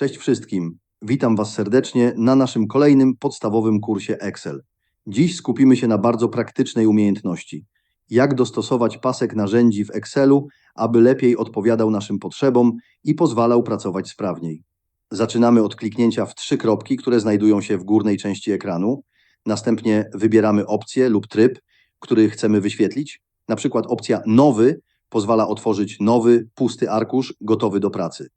Cześć wszystkim. Witam Was serdecznie na naszym kolejnym podstawowym kursie Excel. Dziś skupimy się na bardzo praktycznej umiejętności. Jak dostosować pasek narzędzi w Excelu, aby lepiej odpowiadał naszym potrzebom i pozwalał pracować sprawniej. Zaczynamy od kliknięcia w trzy kropki, które znajdują się w górnej części ekranu. Następnie wybieramy opcję lub tryb, który chcemy wyświetlić. Na przykład opcja Nowy pozwala otworzyć nowy, pusty arkusz gotowy do pracy.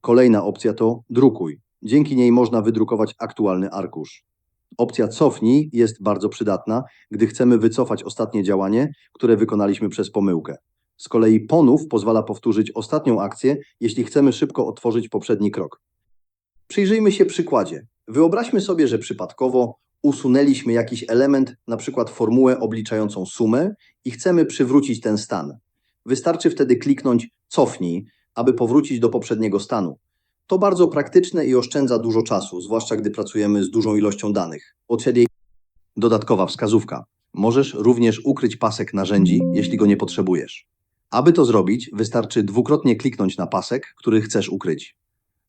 Kolejna opcja to Drukuj. Dzięki niej można wydrukować aktualny arkusz. Opcja Cofnij jest bardzo przydatna, gdy chcemy wycofać ostatnie działanie, które wykonaliśmy przez pomyłkę. Z kolei Ponów pozwala powtórzyć ostatnią akcję, jeśli chcemy szybko otworzyć poprzedni krok. Przyjrzyjmy się przykładzie. Wyobraźmy sobie, że przypadkowo usunęliśmy jakiś element, na przykład formułę obliczającą sumę i chcemy przywrócić ten stan. Wystarczy wtedy kliknąć Cofnij, aby powrócić do poprzedniego stanu. To bardzo praktyczne i oszczędza dużo czasu, zwłaszcza gdy pracujemy z dużą ilością danych. Dodatkowa wskazówka. Możesz również ukryć pasek narzędzi, jeśli go nie potrzebujesz. Aby to zrobić, wystarczy dwukrotnie kliknąć na pasek, który chcesz ukryć.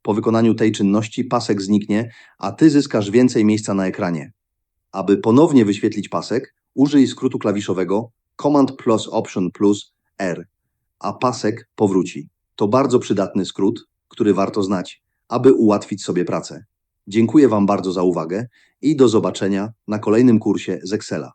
Po wykonaniu tej czynności pasek zniknie, a ty zyskasz więcej miejsca na ekranie. Aby ponownie wyświetlić pasek, użyj skrótu klawiszowego Command plus Option plus R, a pasek powróci. To bardzo przydatny skrót, który warto znać, aby ułatwić sobie pracę. Dziękuję Wam bardzo za uwagę i do zobaczenia na kolejnym kursie z Excela.